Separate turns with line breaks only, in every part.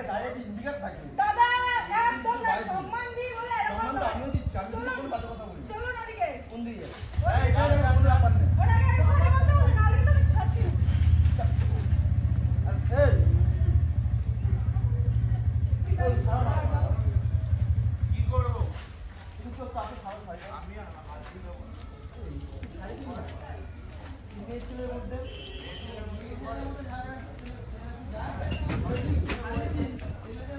দাদা একদম না সম্মান দিই বলে
সম্মান তো আমিও দিচ্ছি আমি কোনো বাজে কথা বলি
চলুন এদিকে।
কোন দিকে? এই, কোনো ব্যাপার নেই।
ওরা গাড়ি ঘোড়া বলতে হবে, নাহলে কিন্তু আমি ছাড়ছি।
এই, এই, ছাড়ো না, ছাড়ো না।
কি করব?
তুমি তো।
আমি
কি দিয়েছিল মধ্যে?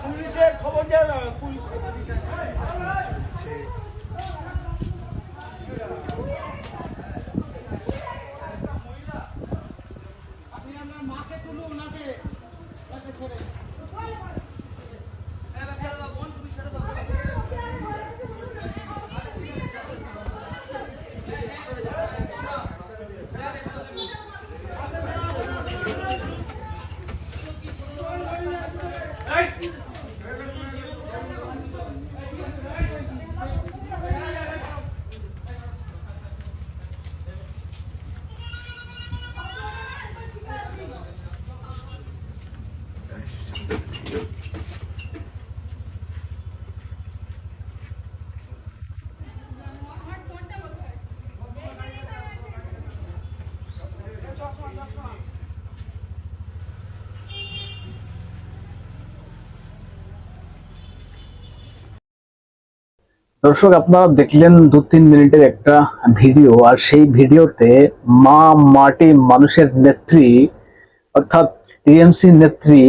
পুলিশের খবর না পুলিশ
আপনি আপনার মাকে তুলুন ওনাকে ওকে ছেড়ে
আমার ফোনটা কোথায়?
দর্শক, আপনারা দেখলেন দু তিন মিনিটের একটা ভিডিও, আর সেই ভিডিওতে মা মাটি মানুষের নেত্রী, অর্থাৎ টিএমসি নেত্রী,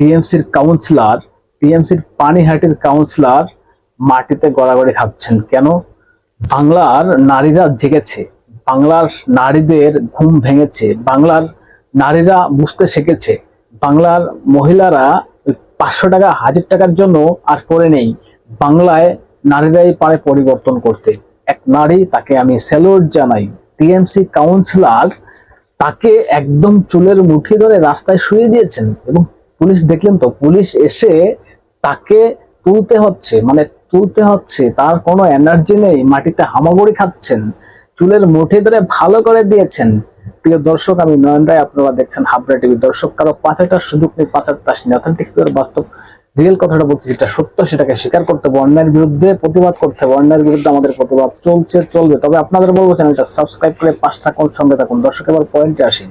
টিএমসির কাউন্সিলর টিএমসির পানিহাটির কাউন্সিলর মাটিতে গড়াগড়ি খাচ্ছেন। কেন? বাংলার নারীরা জেগেছে। বাংলার নারীদের ঘুম ভেঙেছে। বাংলার নারীরা বুঝতে শিখেছে। বাংলার মহিলারা পাঁচশো টাকা, হাজার টাকার জন্য আর পড়ে নেই। বাংলায় নারীরাই পারে পরিবর্তন করতে। এক নারী তাকে আমি স্যালুট জানাই। টিএমসি কাউন্সিলর তাকে একদম চুলের মুঠি ধরে রাস্তায় শুয়ে দিয়েছেন এবং পুলিশ দেখলেন তো, পুলিশ এসে তাকে তুলতে হচ্ছে মানে তুলতে হচ্ছে, তার কোনো এনার্জি নেই, মাটিতে হামাগুড়ি খাচ্ছেন, চুলের মুঠি ধরে ভালো করে দিয়েছেন। প্রিয় দর্শক, আমি নয়ন রায়, আপনারা দেখছেন হাবড়া টিভি। দর্শক, কারও পাঁচ হাজার সুযোগ নেই নেই অথেন্টিক বাস্তব রিয়েল কথাটা বলছি, যেটা সত্য, সেটাকে স্বীকার করতে হবে। অন্যায়ের বিরুদ্ধে প্রতিবাদ করতে হবে। অন্যায়ের বিরুদ্ধে আমাদের প্রতিবাদ চলছে, চলবে। তবে আপনাদের বলব চ্যানেলটা সাবস্ক্রাইব করে পাশ থাকুন, সঙ্গে থাকুন। দর্শক, এবার পয়েন্টে আসি।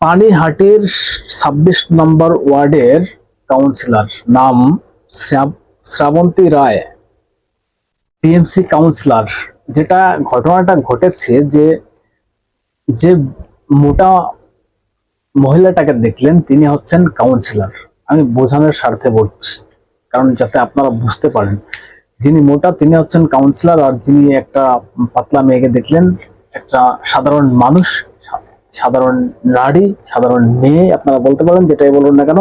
পানিহাটির ছাব্বিশ নম্বর ওয়ার্ডের কাউন্সিলর নাম শ্রাব- শ্রাবন্তী রায় টিএমসি কাউন্সিলর যেটা ঘটনাটা ঘটেছে যে যে মোটা মহিলাটাকে দেখলেন, তিনি হচ্ছেন কাউন্সিলর আমি বোঝানোর স্বার্থে বলছি। কারণ যাতে আপনারা বুঝতে পারেন, যিনি মোটা তিনি হচ্ছেন কাউন্সিলর আর যিনি একটা পাতলা মেয়েকে দেখলেন, একটা সাধারণ মানুষ, সাধারণ নারী, সাধারণ মেয়ে, আপনারা বলতে পারেন, যেটাই বলুন না কেন,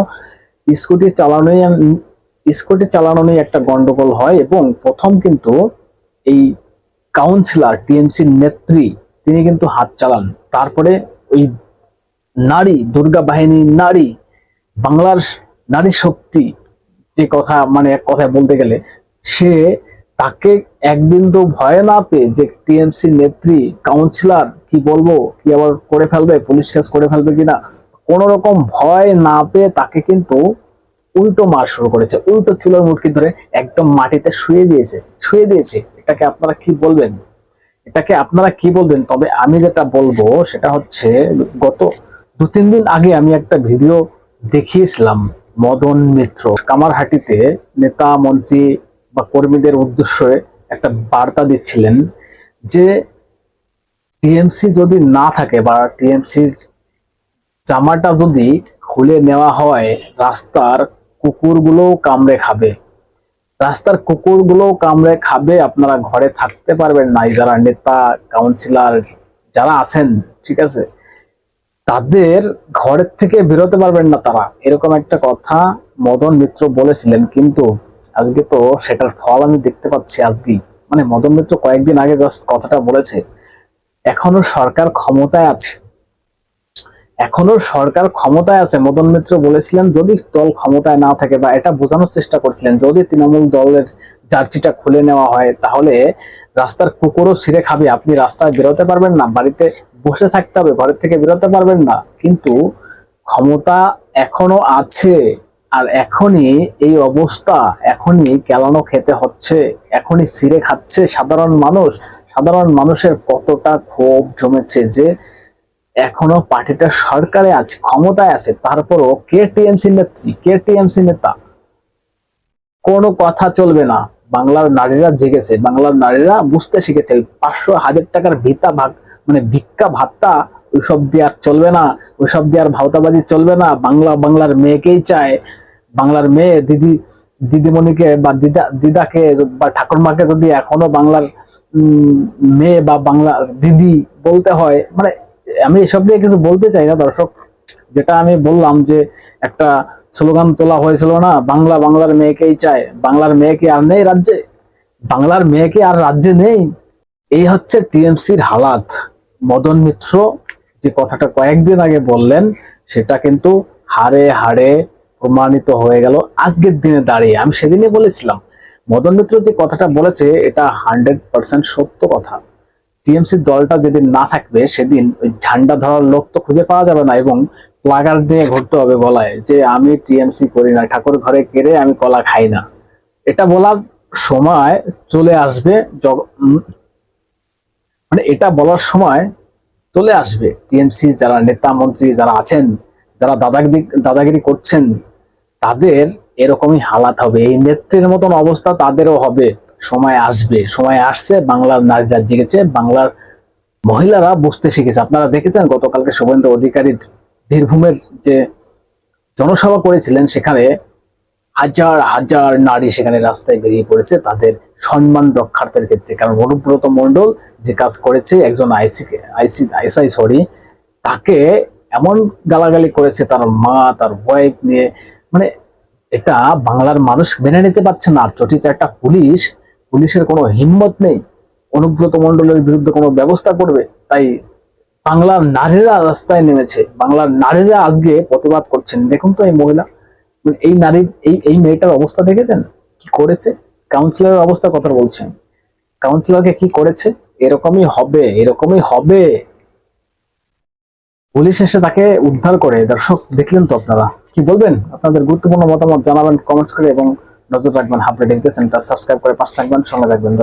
স্কুটি চালানোই স্কুটি চালানো নিয়ে একটা গন্ডগোল হয় এবং প্রথম কিন্তু এই কাউন্সিলর টিএমসির নেত্রী, তিনি কিন্তু হাত চালান। তারপরে ওই নারী, দুর্গা বাহিনী নারী, বাংলার নারী শক্তি যে কথা মানে এক কথায় বলতে গেলে, সে তাকে একদিন তো ভয় না পেয়ে যে টিএমসি নেত্রী কাউন্সিলর কি বলব, কি আবার করে ফেলবে পুলিশ কেস করে ফেলবে কিনা কোন রকম ভয় না পেয়ে তাকে কিন্তু উল্টো মার শুরু করেছে, উল্টো চুলের মুটকি ধরে একদম মাটিতে শুয়ে দিয়েছে শুয়ে দিয়েছে। এটাকে আপনারা কি বলবেন? এটাকে আপনারা কি বলবেন? তবে আমি যেটা বলব, সেটা হচ্ছে গত দু তিন দিন আগে আমি একটা ভিডিও দেখিয়েছিলাম। মদন মিত্র। কামারহাটিতে নেতা, মন্ত্রী বা কর্মীদের উদ্দেশ্যে একটা বার্তা দিচ্ছিলেন যে টিএমসি যদি না থাকে বা টিএমসির জামাটা যদি খুলে নেওয়া হয়, রাস্তার কুকুরগুলোও কামড়ে খাবে। রাস্তার কুকুরগুলোও কামড়ে খাবে, আপনারা ঘরে থাকতে পারবেন না। যারা নেতা, কাউন্সিলর যারা আছেন, ঠিক আছে? তাদের ঘরের থেকে বেরোতে পারবেন না তারা। এরকম একটা কথা মদন মিত্র বলেছিলেন, কিন্তু আজকে তো সেটার ফল আমি দেখতে পাচ্ছি আজকেই। মানে মদন মিত্র কয়েকদিন আগে জাস্ট কথাটা বলেছে, এখনও সরকার ক্ষমতায় আছে। এখনও সরকার ক্ষমতায় আছে, মদন মিত্র বলেছিলেন, যদি দল ক্ষমতায় না থাকে বা এটা বোঝানোর চেষ্টা করছিলেন, যদি তৃণমূল দলের জার্সিটা খুলে নেওয়া হয়, তাহলে রাস্তার কুকুরও ছিঁড়ে খাবে। আপনি রাস্তায় বেরোতে পারবেন না, বাড়িতে বসে থাকতে হবে, ঘরের থেকে বেরোতে পারবেন না। কিন্তু ক্ষমতা এখনও আছে, আর এখনই এই অবস্থা, এখনই কেলানো খেতে হচ্ছে, এখনই ছিঁড়ে খাচ্ছে সাধারণ মানুষ। সাধারণ মানুষের কতটা ক্ষোভ জমেছে যে এখনও পার্টিটা সরকারে আছে, ক্ষমতায় আছে। তারপরও কে টিএমসি নেত্রী, কে টিএমসি নেতা? কোনো কথা চলবে না। বাংলার নারীরা জেগেছে, বাংলার নারীরা বুঝতে শিখেছে, পাঁচশো হাজার টাকার ভিতা ভাগ মানে ভিক্ষা ভাত্তা ওইসব দিয়ে আর চলবে না, ওইসব দিয়ে আর ভাওতাবাজি চলবে না, বাংলা, বাংলার মেয়েকেই চায়, বাংলার মেয়ে দিদি, দিদিমণিকে বা দিদা, দিদাকে বা ঠাকুরমাকে যদি এখনও বাংলার মেয়ে বা বাংলার দিদি বলতে হয় মানে আমি এসব নিয়ে কিছু বলতে চাই না দর্শক, যেটা আমি বললাম যে একটা স্লোগান তোলা হয়েছিল না, বাংলা, বাংলার মেয়েকেই চায়, বাংলার মেয়ে কি আর নেই রাজ্যে, বাংলার মেয়ে কি আর রাজ্যে নেই। এই হচ্ছে টিএমসির হালাত। মদন মিত্র যে কথাটা কয়েকদিন আগে বললেন, সেটা কিন্তু হাড়ে হাড়ে প্রমাণিত হয়ে গেল আজকের দিনে দাঁড়িয়ে। আমি সেদিনই বলেছিলাম, মদন মিত্র যে কথাটা বলেছে, এটা হান্ড্রেড পার্সেন্ট সত্য কথা। টিএমসি দলটা যেদিন না থাকবে, সেদিন ওই ঝান্ডা ধরার লোক তো খুঁজে পাওয়া যাবে না এবং প্লাগার দিয়ে ঘুরতে হবে বলায় যে আমি টিএমসি করি না, ঠাকুর ঘরে কেড়ে আমি কলা খাই না। এটা বলার সময় চলে আসবে মানে এটা বলার সময় চলে আসবে। টিএমসি যারা নেতা, মন্ত্রী যারা আছেন, যারা দাদাগিরি দাদাগিরি করছেন, তাদের এরকমই হালাত হবে। এই নেত্রীর মতন অবস্থা তাদেরও হবে। সময় আসবে। সময় আসছে, বাংলার নারীরা জেগেছে বাংলার মহিলারা বুঝতে শিখেছে। আপনারা দেখেছেন গতকালকে শুভেন্দু অধিকারী বীরভূমের যে জনসভা করেছিলেন সেখানে হাজার হাজার নারী সেখানে রাস্তায় বেরিয়ে পড়েছে, তাদের সম্মান রক্ষার্থের ক্ষেত্রে। কারণ অনুব্রত মণ্ডল যে কাজ করেছে, একজন আইসি আইসি আইসআই সরি তাকে এমন গালাগালি করেছে, তার মা, তার ওয়াইফ নিয়ে। মানে এটা বাংলার মানুষ মেনে নিতে পারছে না, আর চটি চারটা পুলিশ, পুলিশের কোনো হিম্মত নেই। অনুব্রত মণ্ডলের বিরুদ্ধে কোনো ব্যবস্থা করবে, তাই বাংলার নারীরা রাস্তায় নেমেছে। বাংলার নারীরা আজকে প্রতিবাদ করছেন। দেখুন তো এই মহিলা। মানে এই নারীর, এই এই মেয়েটার অবস্থা দেখেছেন? কি করেছে? কাউন্সিলরের অবস্থা কথা বলছেন। কাউন্সিলরকে কি করেছে? এরকমই হবে এরকমই হবে। পুলিশ এসে তাকে উদ্ধার করে। দর্শক, দেখলেন তো আপনারা। কি বলবেন? আপনাদের গুরুত্বপূর্ণ মতামত জানাবেন কমেন্টস করে এবং নজর রাখবেন হাবড়ে দেখতে চ্যানেলটা সাবস্ক্রাইব করে পাশে থাকবেন, সঙ্গে রাখবেন